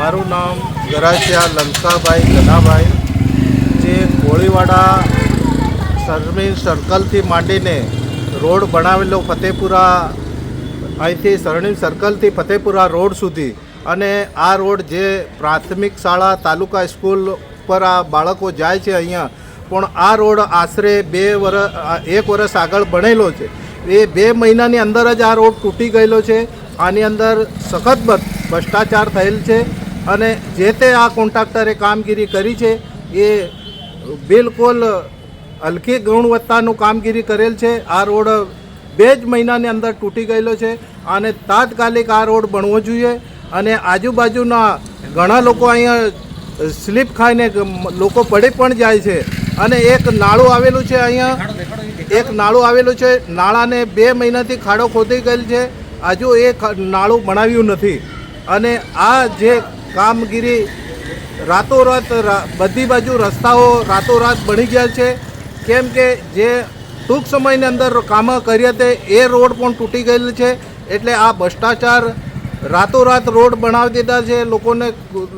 મારું નામ ગરાસિયા લંકાભાઈ ગનાભાઈ. જે કોળીવાડા સરમીન સર્કલથી માંડીને રોડ બનાવેલો ફતેપુરા, અહીંથી સરણીમ સર્કલથી ફતેપુરા રોડ સુધી. અને આ રોડ જે પ્રાથમિક શાળા, તાલુકા સ્કૂલ પર આ બાળકો જાય છે અહીંયા. પણ આ રોડ આશરે બે વર્ષ એક વર્ષ આગળ બનેલો છે. એ બે મહિનાની અંદર જ આ રોડ તૂટી ગયેલો છે. આની અંદર સખત ભ્રષ્ટાચાર થયેલ છે. અને જે તે આ કોન્ટ્રાક્ટરે કામગીરી કરી છે, એ બિલકુલ હલકી ગુણવત્તાનું કામગીરી કરેલ છે. આ રોડ બે જ મહિનાની અંદર તૂટી ગયેલો છે અને તાત્કાલિક આ રોડ બનવો જોઈએ અને આજુબાજુના ઘણા લોકો અહીંયા સ્લીપ ખાઈને લોકો પડી પણ જાય છે. અને એક નાળું આવેલું છે અહીંયા. એક નાળું આવેલું છે. નાળાને બે મહિનાથી ખાડો ખોદી ગયેલ છે. હજુ એ નાળું બનાવ્યું નથી. અને આ જે કામગીરી રાતોરાત બધી બાજુ રસ્તાઓ રાતોરાત બની ગયા છે. કેમ કે જે ટૂંક સમયની અંદર કામ કર્યા તે એ રોડ પણ તૂટી ગયેલ છે. એટલે આ ભ્રષ્ટાચાર રાતોરાત રોડ બનાવી દીધા છે લોકોને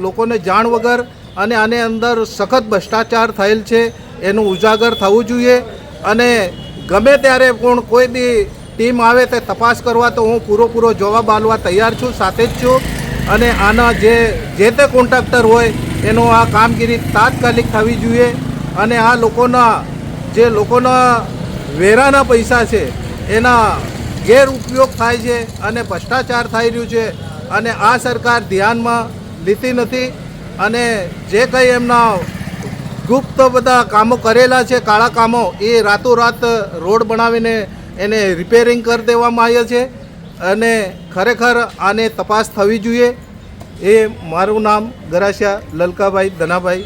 લોકોને જાણ વગર અને આને અંદર સખત ભ્રષ્ટાચાર થયેલ છે. એનું ઉજાગર થવું જોઈએ અને ગમે ત્યારે પણ કોઈ બી ટીમ આવે તે તપાસ કરવા તો હું પૂરો પૂરો જવાબ આલવા તૈયાર છું, સાથે જ છું. અને આના જે જે તે કોન્ટ્રાક્ટર હોય, એનો આ કામગીરી તાત્કાલિક થવી જોઈએ અને આ લોકોના, જે લોકોના વેરાના પૈસા છે, એના ગેરઉપયોગ થાય છે અને ભ્રષ્ટાચાર થઈ રહ્યું છે અને આ સરકાર ધ્યાનમાં લીધી નથી અને જે કંઈ એમના ગુપ્ત બધા કામો કરેલા છે, કાળા કામો, એ રાતોરાત રોડ બનાવીને એને રિપેરિંગ કરી દેવામાં આવ્યા છે. અને ખરેખર આને તપાસ થવી જોઈએ. એ મારું નામ ગરાસિયા લલકાભાઈ ધનાભાઈ